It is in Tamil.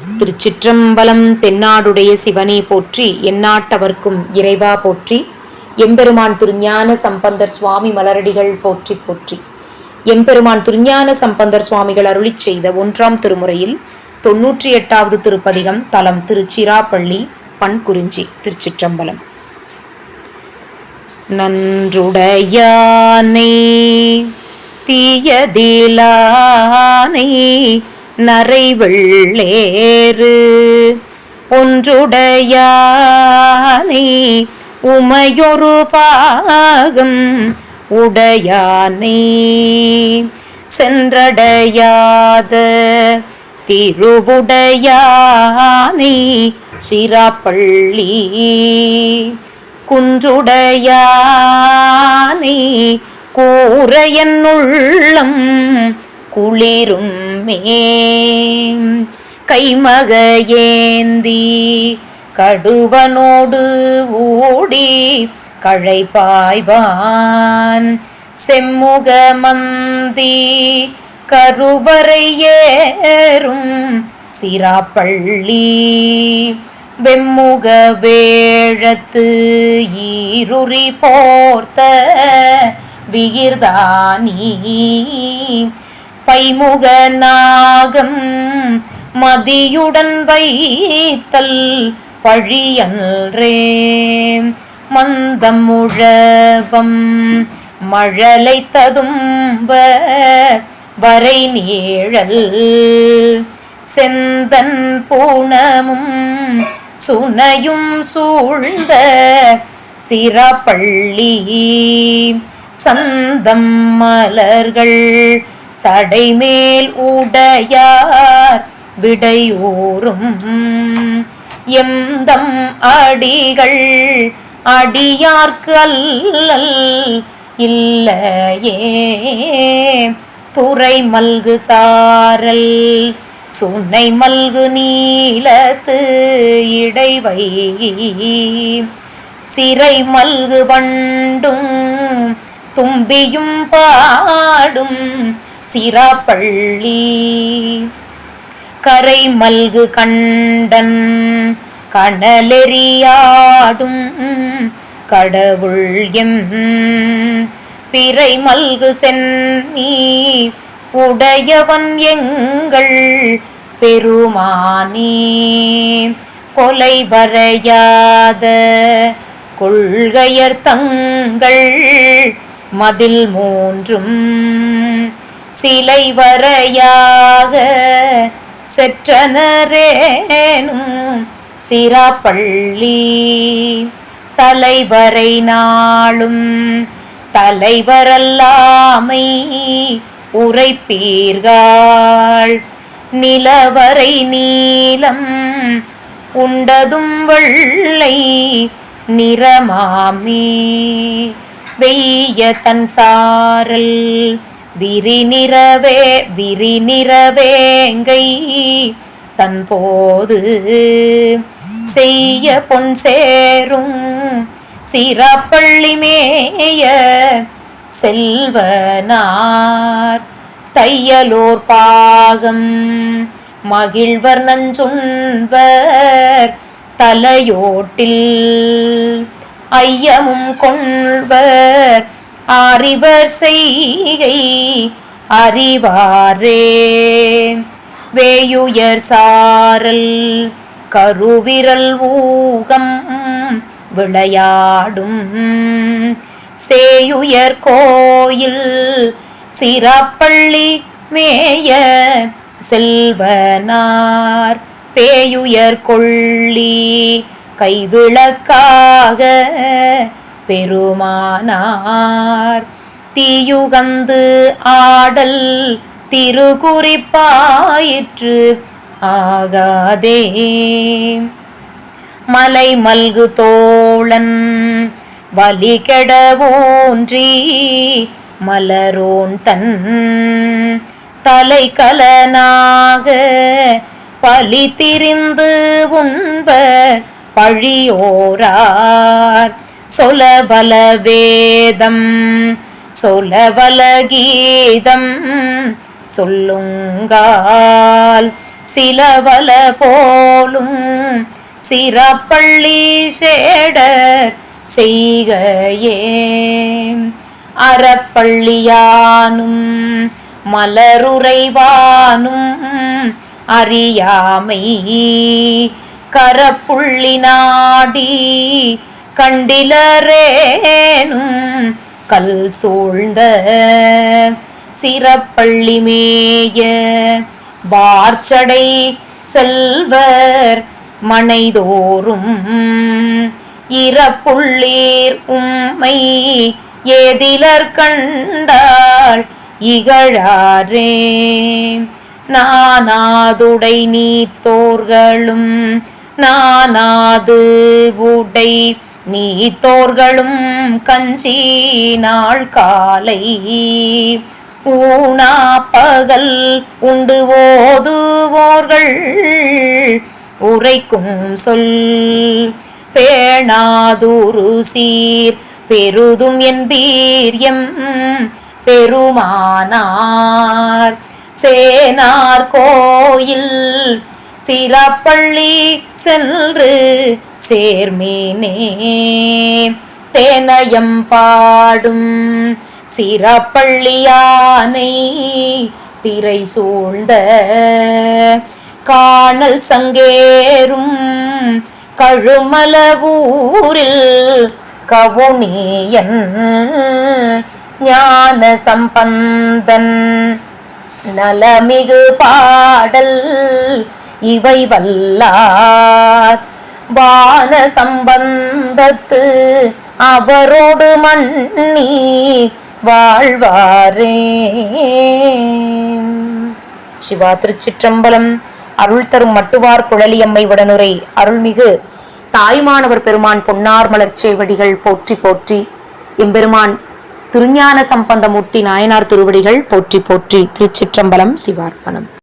திருச்சிற்றம்பலம் தென்னாடுடைய சிவனே போற்றி எந்நாட்டவர்க்கும் இறைவா போற்றி எம்பெருமான் திருஞான சம்பந்தர் சுவாமி மலரடிகள் போற்றி போற்றி. எம்பெருமான் திருஞான சம்பந்தர் சுவாமிகள் அருளிச் செய்த ஒன்றாம் திருமுறையில் தொன்னூற்றி எட்டாவது திருப்பதிகம் தலம் திருச்சிராப்பள்ளி பண்குறிஞ்சி திருச்சிற்றம்பலம். நன்றுடையானை தீயதிலானை நரைவள்ளேறு. ஒன்றுடையானை உமையொரு பாகம் உடையானை. சென்றடையாத திருவுடையானை சிராப்பள்ளி. குன்றுடையானை கூரையன் உள்ளம் குளிரும் கைமக ஏந்தி கடுவனோடு ஊடி கழைப்பாய்வான் செம்முக மந்தி கருவறையேறும் சிராப்பள்ளி. வெம்முக வேழத்து ஈருரி போர்த்த வியிர்தானி. பைமுக நாகம் மதியுடன் வைத்தல் பழியன்றே. மந்தம் முழவம் மழலை ததும்ப வரை நீழல் செந்தன் பூணமும் சுனையும் சூழ்ந்த சிறப்பள்ளி சந்தம் மலர்கள் சடைமேல் உடையார் விடையூறும் எந்தம் அடிகள் அடியார்க்கு அல்லல் இல்லையே. துறை மல்கு சாரல் சுனை மல்கு நீலத்து இடைவை. சிறை மல்கு வண்டும் தும்பியும் பாடும் சிராப்பள்ளி. கரை மல்கு கண்டன் கணலெறியாடும் கடவுள் எம். பிறை மல்கு சென்னி உடையவன் எங்கள் பெருமானே. கொலை வரையாத கொள்கையர் தங்கள் மதில் மூன்றும் சிலை வரையாக செற்றனரேனும் சிராப்பள்ளி. தலைவரை நாளும் தலைவரல்லாமை உரைப்பீர்கள். நிலவரை நீலம் உண்டதும் வெள்ளை நிறமாமே. வெய்ய தன் சாரல் விரிநிறவே விரிநிறவேங்கை தன்போது செய்ய பொன் சேரும் சிறப்பள்ளி மேய செல்வனார். தையலோர் பாகம் மகிழ்வர் நஞ்சுண்பர் தலையோட்டில் ஐயமும் கொள்வர் அறிவர் செய்கை அறிவாரே. வேயுயர் சாரல் கருவிரல் ஊகம் விளையாடும். சேயுயர் கோயில் சிறப்பள்ளி மேய செல்வனார். பேயுயர் கொள்ளி கைவிளக்காக பெருமானார். தீயுகந்து ஆடல் திருகுறிப்பாயிற்று ஆகாதே. மலை மல்கு தோழன் வலி கெடவோன்றி மலரோன் தன் தலை கலனாக பலி திரிந்து உண்பர் பழியோரார். சொலவல வேதம் சொலவல கீதம் சொல்லுங்கால் சிலவல போலும் சிறப்பள்ளி சேடர் செய்கையே அறப்பள்ளியானும் மலருறைவானும் அறியாமை கரப்புள்ளி நாடி கண்டிலரேனும் கல் சூழ்ந்த சிறப்பள்ளி மேய வார்ச்சடை செல்வர் மனைதோறும் இறப்புள்ளீர் உம்மை ஏதிலர் கண்டாள் இகழாரே. நானாதுடை நீத்தோர்களும் நானாது உடை நீத்தோர்களும் கஞ்சி நாள் காலை ஊனா பகல் உண்டு ஓதுவோர்கள் உரைக்கும் சொல் பேணாதூரு சீர் பெருதும் என்பீர் எம் பெருமானார். சேனார் கோயில் சிறப்பள்ளி சென்று சேர்மீனே. தேனயம் பாடும் சிறப்பள்ளியானை திரை சூழ்ந்த காணல் சங்கேறும் கழுமலவூரில் கவுனியன் ஞான சம்பந்தன். நலமிகு பாடல் இவை வல்லார் வான சம்பந்தத்து அவரோடு மண்ணி வாழ்வாரே. சிவா திருச்சிற்றம்பலம். அருள் தரும் மட்டுவார் குழலியம்மை உடனுரை அருள்மிகு தாய்மானவர் பெருமான் பொன்னார் மலர்ச் சேவடிகள் போற்றி போற்றி. எம்பெருமான் திருஞான சம்பந்தமூர்த்தி நாயனார் திருவடிகள் போற்றி போற்றி. திருச்சிற்றம்பலம் சிவார்ப்பணம்.